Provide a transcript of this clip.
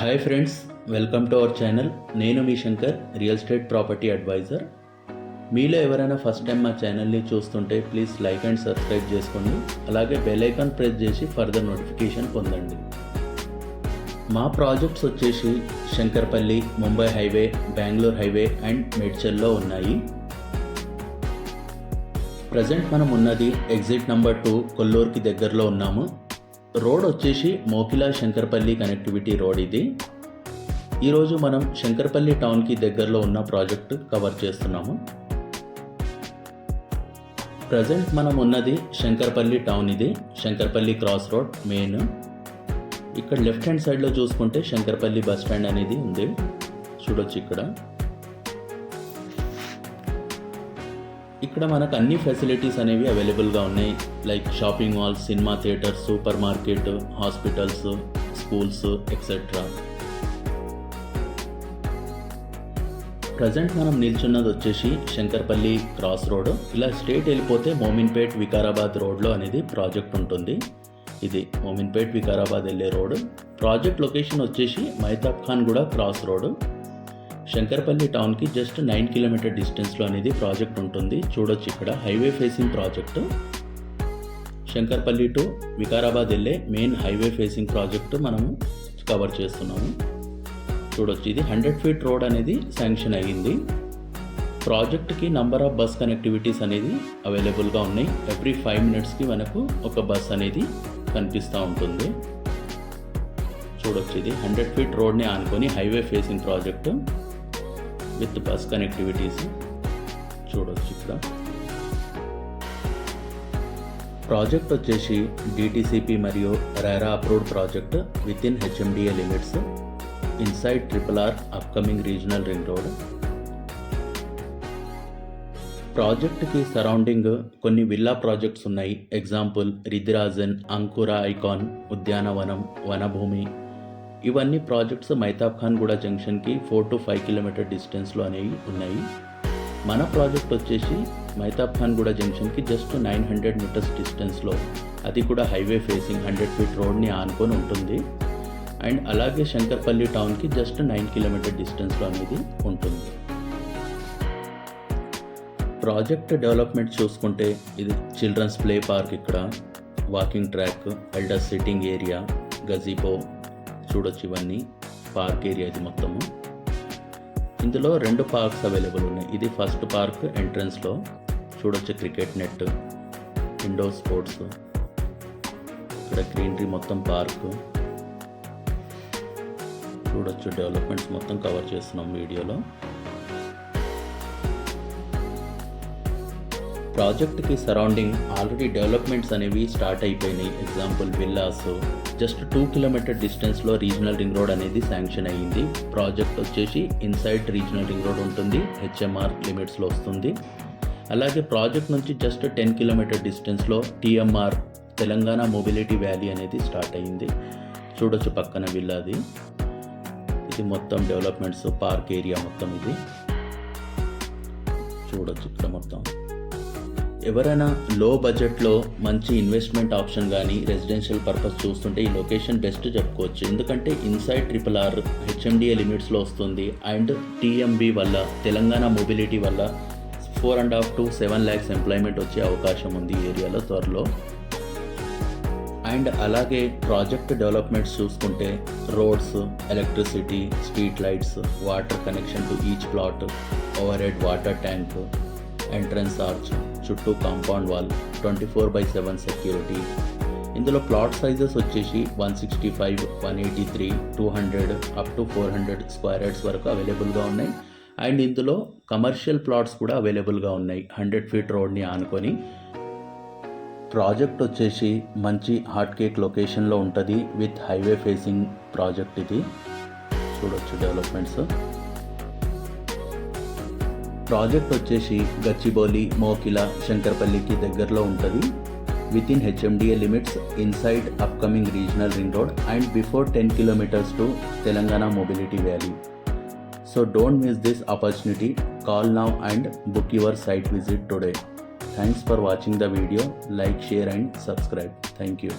Hi friends welcome to our channel. నేను మీ Shankar real estate property advisor. మీలో ఎవరైనా first time మా ఛానల్ని చూస్తుంటే ప్లీజ్ లైక్ అండ్ సబ్స్క్రైబ్ చేసుకోండి. అలాగే బెల్ ఐకాన్ ప్రెస్ చేసి ఫర్దర్ నోటిఫికేషన్ పొందండి. మా ప్రాజెక్ట్స్ వచ్చేసి Shankarpalli Mumbai highway Bengaluru highway and మేడ్చల్లో ఉన్నాయి. ప్రజెంట్ మనం ఉన్నది ఎగ్జిట్ నెంబర్ టూ కొల్లూరుకి దగ్గరలో ఉన్నాము. రోడ్ వచ్చేసి మోకిలా శంకర్పల్లి కనెక్టివిటీ రోడ్ ఇది. ఈరోజు మనం శంకర్పల్లి టౌన్కి దగ్గరలో ఉన్న ప్రాజెక్ట్ కవర్ చేస్తున్నాము. ప్రజెంట్ మనం ఉన్నది శంకర్పల్లి టౌన్ ఇది శంకర్పల్లి క్రాస్ రోడ్ మెయిన్ ఇక్కడ లెఫ్ట్ హ్యాండ్ సైడ్లో చూసుకుంటే శంకర్పల్లి బస్ స్టాండ్ అనేది ఉంది. చూడొచ్చు ఇక్కడ. ఇక్కడ మనకు అన్ని ఫెసిలిటీస్ అనేవి అవైలబుల్గా ఉన్నాయి. Like shopping malls cinema theatres super market hospitals schools etcetera present మనం నిల్చున్నది వచ్చేసి శంకర్పల్లి క్రాస్ రోడ్ ఇలా స్ట్రేట్ వెళ్ళిపోతే మోమిన్పేట్ వికారాబాద్ రోడ్లో అనేది ప్రాజెక్ట్ ఉంటుంది. ఇది మోమిన్పేట్ వికారాబాద్ వెళ్ళే రోడ్ ప్రాజెక్ట్ లొకేషన్ వచ్చేసి మైతాబ్ ఖాన్ కూడా క్రాస్ రోడ్ శంకర్పల్లి టౌన్కి జస్ట్ నైన్ కిలోమీటర్ డిస్టెన్స్లో అనేది ప్రాజెక్ట్ ఉంటుంది. చూడొచ్చు ఇక్కడ. Highway facing project. Shankarpalli to Vikarabad వెళ్ళే మెయిన్ హైవే ఫేసింగ్ ప్రాజెక్టు మనము కవర్ చేస్తున్నాము. చూడొచ్చు. ఇది హండ్రెడ్ ఫీట్ రోడ్ అనేది శాంక్షన్ అయ్యింది. ప్రాజెక్ట్కి నంబర్ ఆఫ్ బస్ కనెక్టివిటీస్ అనేది అవైలబుల్గా ఉన్నాయి. ఎవ్రీ ఫైవ్ మినిట్స్కి మనకు ఒక బస్ అనేది కనిపిస్తూ ఉంటుంది. చూడొచ్చు. ఇది హండ్రెడ్ ఫీట్ రోడ్ని ఆనుకొని highway facing project. With bus connectivities చూడొచ్చు ఇక్కడ. ప్రాజెక్ట్ వచ్చేసి డిటిసిపి మరియు RERA approved project with in HMDA limits inside triple R upcoming regional ring road ప్రాజెక్ట్కి సరౌండింగ్ కొన్ని విల్లా ప్రాజెక్ట్స్ ఉన్నాయి. ఎగ్జాంపుల్ రిద్రాజన్ అంకుర ఐకాన్ ఉద్యానవనం వనభూమి ఇవన్నీ ప్రాజెక్ట్స్ మైతాబ్ ఖాన్ గూడ జంక్షన్కి ఫోర్ టు ఫైవ్ కిలోమీటర్ డిస్టెన్స్లో అనేవి ఉన్నాయి. మన ప్రాజెక్ట్ వచ్చేసి మైతాబ్ ఖాన్ గూడ జంక్షన్కి జస్ట్ నైన్ హండ్రెడ్ మీటర్స్ డిస్టెన్స్లో. అది కూడా హైవే ఫేసింగ్ హండ్రెడ్ ఫీట్ రోడ్ని ఆనుకొని ఉంటుంది. అండ్ అలాగే శంకర్పల్లి టౌన్కి జస్ట్ నైన్ కిలోమీటర్ డిస్టెన్స్లో అనేది ఉంటుంది. ప్రాజెక్ట్ డెవలప్మెంట్ చూసుకుంటే ఇది చిల్డ్రన్స్ ప్లే పార్క్ ఇక్కడ. Walking track elder sitting area gazebo చూడొచ్చు ఇవన్నీ. పార్క్ ఏరియా ఇది మొత్తము. ఇందులో రెండు పార్క్స్ అవైలబుల్ ఉన్నాయి. ఇది ఫస్ట్ పార్క్ ఎంట్రన్స్లో చూడొచ్చు క్రికెట్ నెట్ ఇండోర్ స్పోర్ట్స్ ఇక్కడ గ్రీనరీ మొత్తం పార్క్ చూడొచ్చు డెవలప్మెంట్స్ మొత్తం కవర్ చేస్తున్నాం వీడియోలో. ప్రాజెక్ట్కి సరౌండింగ్ ఆల్రెడీ డెవలప్మెంట్స్ అనేవి స్టార్ట్ అయిపోయినాయి. Example villas just two kilometre డిస్టెన్స్లో రీజనల్ రింగ్ రోడ్ అనేది శాంక్షన్ అయ్యింది. ప్రాజెక్ట్ వచ్చేసి ఇన్సైడ్ రీజనల్ రింగ్ రోడ్ ఉంటుంది. హెచ్ఎంఆర్ లిమిట్స్లో వస్తుంది. అలాగే ప్రాజెక్ట్ నుంచి జస్ట్ టెన్ కిలోమీటర్ డిస్టెన్స్లో టీఎంఆర్ తెలంగాణ మొబిలిటీ వ్యాలీ అనేది స్టార్ట్ అయ్యింది. చూడొచ్చు పక్కన విల్లాది. ఇది మొత్తం డెవలప్మెంట్స్ పార్క్ ఏరియా మొత్తం ఇది. చూడొచ్చు ఇక్కడ మొత్తం. ఎవరైనా లో బడ్జెట్లో మంచి ఇన్వెస్ట్మెంట్ ఆప్షన్ కానీ రెసిడెన్షియల్ పర్పస్ చూస్తుంటే ఈ లొకేషన్ బెస్ట్ చెప్పుకోవచ్చు. ఎందుకంటే ఇన్సైడ్ ట్రిపుల్ ఆర్ హెచ్ఎండిఏ లిమిట్స్లో వస్తుంది. అండ్ టీఎంబీ వల్ల తెలంగాణ మొబిలిటీ వల్ల four and half to seven lakhs employment వచ్చే అవకాశం ఉంది ఏరియాలో త్వరలో. అండ్ అలాగే ప్రాజెక్ట్ డెవలప్మెంట్స్ చూసుకుంటే roads electricity street lights water connection to each plot overhead water tank entrance arch చుట్టూ compound wall twenty four by seven security ఇందులో plot sizes వచ్చేసి one sixty five one eighty three two hundred up to four hundred square yards వరకు అవైలబుల్గా ఉన్నాయి. And ఇందులో commercial plots కూడా అవైలబుల్గా ఉన్నాయి. హండ్రెడ్ ఫీట్ రోడ్ని ఆనుకొని. ప్రాజెక్ట్ వచ్చేసి మంచి హాట్ కేక్ లొకేషన్లో ఉంటుంది. విత్ హైవే ఫేసింగ్ ప్రాజెక్ట్ ఇది. చూడొచ్చు డెవలప్మెంట్స్ ప్రాజెక్ట్ వచ్చేసి గచ్చిబౌలి మోకిల శంకర్పల్లికి దగ్గరలో ఉంటుంది. Within HMDA limits inside upcoming regional ring road and before ten kilometres to Telangana mobility valley so don't miss this opportunity call now and book your site visit today thanks for watching the video like share and subscribe thank you